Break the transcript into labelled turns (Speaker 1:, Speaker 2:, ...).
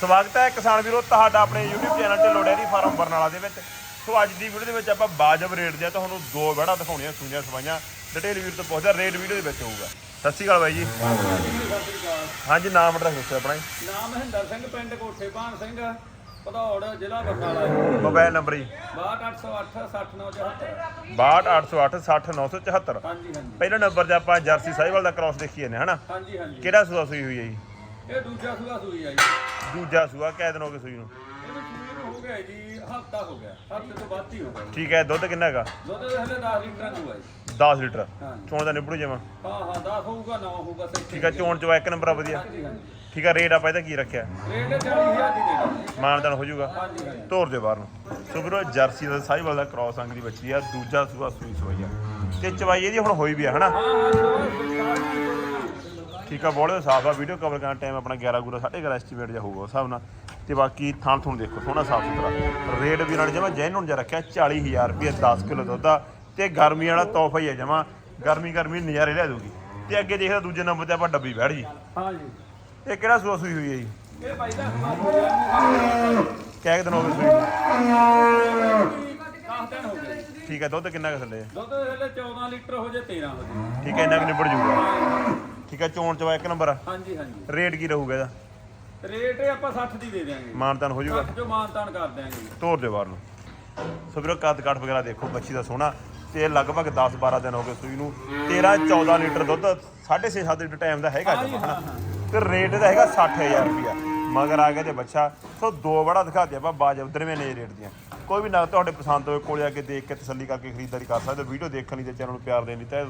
Speaker 1: ਸਵਾਗਤ ਹੈ ਕਿਸਾਨ ਵੀਰੋ ਤੁਹਾਡਾ ਆਪਣੇ YouTube ਚੈਨਲ ਤੇ ਦੀ ਫਾਰਮ ਬਰਨਾਲਾ ਦੇ ਵਿੱਚ। ਸੋ ਅੱਜ ਦੀ ਵੀਡੀਓ ਦੇ ਵਿੱਚ ਆਪਾਂ ਬਾਜਬ ਰੇਟ ਦੀਆਂ ਤੁਹਾਨੂੰ ਦੋ ਵੜਾ ਦਿਖਾਉਣੀਆਂ ਸੂਈਆਂ ਸਵਾਈਆਂ। ਡਿਟੇਲ ਵੀਰ ਤੋਂ ਪੁੱਛਦਾ ਰੇਟ ਵੀਡੀਓ ਦੇ ਵਿੱਚ ਹੋਊਗਾ। ਸਤਿ ਸ਼੍ਰੀ ਅਕਾਲ ਬਾਈ ਜੀ। ਹਾਂਜੀ ਨਾਮ ਐਡਰੈਸ ਦੱਸੋ ਆਪਣਾ
Speaker 2: ਨਾਮ ਮਹਿੰਦਰ ਸਿੰਘ ਪਿੰਡ ਕੋਠੇ ਭਾਨ ਸਿੰਘ ਭਦੌੜ ਜ਼ਿਲ੍ਹਾ ਬਰਨਾਲਾ।
Speaker 1: ਮੋਬਾਈਲ ਨੰਬਰ ਜੀ।
Speaker 2: 62808 60974
Speaker 1: 62808 60974
Speaker 2: ਹਾਂਜੀ ਹਾਂਜੀ।
Speaker 1: ਪਹਿਲਾ ਨੰਬਰ ਤੇ ਆਪਾਂ ਜਰਸੀ ਸਾਈਵਾਲ ਦਾ ਕ੍ਰਾਸ ਦੇਖੀਏ ਨੇ ਹਨਾ?
Speaker 2: ਹਾਂਜੀ ਹਾਂਜੀ।
Speaker 1: ਕਿਹੜਾ ਸੂਆ ਸੂਈ ਹੋਈ ਹੈ ਜੀ?
Speaker 2: ਇਹ ਦੂਜਾ ਸੂਆ ਸੂਈ ਆ ਜੀ।
Speaker 1: ਦੂਜਾ ਸੂਆ ਕਿਹ ਦਿਨ ਹੋ ਗਏ ਸੂਈ ਨੂੰ?
Speaker 2: ਇਹਨੂੰ ਸੂਈ ਨੂੰ ਹੋ ਗਿਆ ਜੀ ਹਫਤਾ ਹੋ ਗਿਆ। ਹਫ਼ਤੇ ਤੋਂ ਵੱਧ ਹੀ ਹੋ ਗਿਆ
Speaker 1: ਠੀਕ ਹੈ ਦੁੱਧ ਕਿੰਨਾ ਹੈਗਾ?
Speaker 2: ਦੁੱਧ ਦੇ ਹਲੇ 10 ਲੀਟਰ ਨੂੰ ਹੈ ਜੀ।
Speaker 1: 10 ਲੀਟਰ।
Speaker 2: ਹਾਂਜੀ
Speaker 1: ਚੋਣ ਦਾ ਨਿਬੜੂ ਜਾਵਾਂ?
Speaker 2: ਹਾਂ ਹਾਂ 10 ਹੋਊਗਾ 9 ਹੋਊਗਾ ਸੱਚੀ
Speaker 1: ਠੀਕ ਹੈ ਚੋਣ ਚਵਾ ਇੱਕ ਨੰਬਰ ਆ ਵਧੀਆ।
Speaker 2: ਹਾਂਜੀ ਹਾਂਜੀ।
Speaker 1: ਠੀਕ ਹੈ ਰੇਟ ਆਪਾਂ ਇਹਦਾ ਕੀ ਰੱਖਿਆ?
Speaker 2: ਰੇਟ 40000 ਦੀ ਦੇ ਦਾਂਗੇ
Speaker 1: ਮਾਨਦਾਨ ਹੋ ਜਾਊਗਾ।
Speaker 2: ਹਾਂਜੀ ਹਾਂਜੀ।
Speaker 1: ਤੋਰ ਦੇ ਬਾਹਰ ਨੂੰ। ਸੋ ਵੀਰੋ ਜਰਸੀ ਦਾ ਸਾਈਵਾਲ ਦਾ ਕ੍ਰਾਸ ਅੰਗ ਦੀ ਬੱਚੀ ਆ ਦੂਜਾ ਸੂਆ ਸੂਈ ਸਵਾਈ ਆ। ਤੇ ਚਵਾਈ ਇਹਦੀ ਹੁਣ ਹੋਈ ਵੀ ਆ ਹਨਾ?
Speaker 2: ਹਾਂ ਹਾਂ ਸੂਆ
Speaker 1: ਠੀਕ ਆ ਬੋਲੇ ਸਾਫ਼ ਆ ਵੀਡੀਓ ਕਵਰ ਕਰਨ ਟਾਈਮ ਆਪਣਾ 11 ਗੁਰਾ 11.5 ਐਸਟੀਮੇਟ ਜਾ ਹੋਊਗਾ ਉਸ ਹਿਸਾਬ ਨਾਲ। ਤੇ ਬਾਕੀ ਥਾਂ ਥੁਣ ਦੇਖੋ ਸੋਹਣਾ ਸਾਫ਼ ਸੁਥਰਾ। ਰੇਟ ਵੀ ਨਾਲ ਜਮਾ ਜੈਨੂਨ ਜਿਹਾ ਰੱਖਿਆ 40000 ਰੁਪਏ 10 ਕਿਲੋ ਦੁੱਧ ਆ। ਤੇ ਗਰਮੀ ਵਾਲਾ ਤੋਹਫਾ ਹੀ ਹੈ ਜਮਾ ਗਰਮੀ ਗਰਮੀ ਨਜ਼ਾਰੇ ਲੈ ਦੂਗੀ ਤੇ ਅੱਗੇ ਦੇਖਦਾ ਦੂਜੇ ਨੰਬਰ ਤੇ ਆਪਾਂ ਡੱਬੀ ਬੈਠ ਜੀ।
Speaker 2: ਹਾਂ ਜੀ
Speaker 1: ਇਹ ਕਿਹੜਾ ਸੂਆ ਸੂਈ ਹੋਈ ਹੈ ਜੀ?
Speaker 2: ਇਹ ਬਾਈ ਦਾ
Speaker 1: ਕਿਹ ਦਿਨ ਹੋ ਗਏ ਸੂਈ। ਨੂੰ?
Speaker 2: 10 ਦਿਨ ਹੋ ਗਏ।
Speaker 1: ਠੀਕ ਹੈ ਦੁੱਧ ਕਿੰਨਾ ਕੁ ਥੱਲੇ ਆ?
Speaker 2: ਦੁੱਧ ਹਲੇ 14 ਲੀਟਰ ਹੋ ਜੇ 13 ਹੋ ਜੇ।
Speaker 1: ਠੀਕ ਹੈ ਇੰਨਾ ਕੁ ਨਿਬੜ ਜੂਗਾ। ਠੀਕ ਹੈ ਚੋਣ ਚਵਾ ਇੱਕ ਨੰਬਰ ਆ।
Speaker 2: ਹਾਂਜੀ ਹਾਂਜੀ।
Speaker 1: ਰੇਟ ਕੀ ਰਹੂਗਾ ਇਹਦਾ?
Speaker 2: ਰੇਟ ਆਪਾਂ 60 ਦੀ ਦੇ ਦਿਆਂਗੇ।
Speaker 1: ਮਾਨਤਾਨ ਹੋ ਜਾਊਗਾ?
Speaker 2: 60 ਜੋ ਮਾਨਤਾਨ ਕਰ ਦਿਆਂਗੇ।
Speaker 1: ਤੋਰ ਦੇ ਬਾਹਰ ਨੂੰ। ਸੋ ਵੀਰੋ ਕੱਦ ਕਾਠ ਵਗੈਰਾ ਦੇਖੋ ਬੱਚੀ ਦਾ ਸੋਹਣਾ। ਤੇ ਲਗਭਗ 10 12 ਦਿਨ ਹੋ ਗਏ ਸੂਈ ਨੂੰ। 13 14 ਲੀਟਰ ਦੁੱਧ 6.5 7 ਲੀਟਰ ਟਾਈਮ ਦਾ ਹੈਗਾ ਜੀ ਹਨਾ? ਤੇ ਰੇਟ ਇਹਦਾ ਹੈਗਾ 60000 ਰੁਪਿਆ ਮਗਰ ਆ ਗਿਆ ਤੇ ਬੱਚਾ। ਸੋ ਦੋ ਬੜਾ ਦਿਖਾਤੇ ਆਪਾਂ ਬਾਜਬ ਦਰਮਿਆਨੇ ਰੇਟ ਦੀਆਂ। ਕੋਈ ਵੀ ਨਾ ਤੁਹਾਡੇ ਪਸੰਦ ਹੋਵੇ ਕੋਲੇ ਆ ਕੇ ਦੇਖ ਕੇ ਤਸੱਲੀ ਕਰਕੇ ਖਰੀਦਦਾਰੀ ਕਰ ਸਕਦੇ ਹੋ। ਵੀਡੀਓ ਦੇਖਣ ਲਈ ਤੇ ਚੈਨਲ ਨੂੰ ਪਿਆਰ ਦੇਣ ਲਈ ਤੇ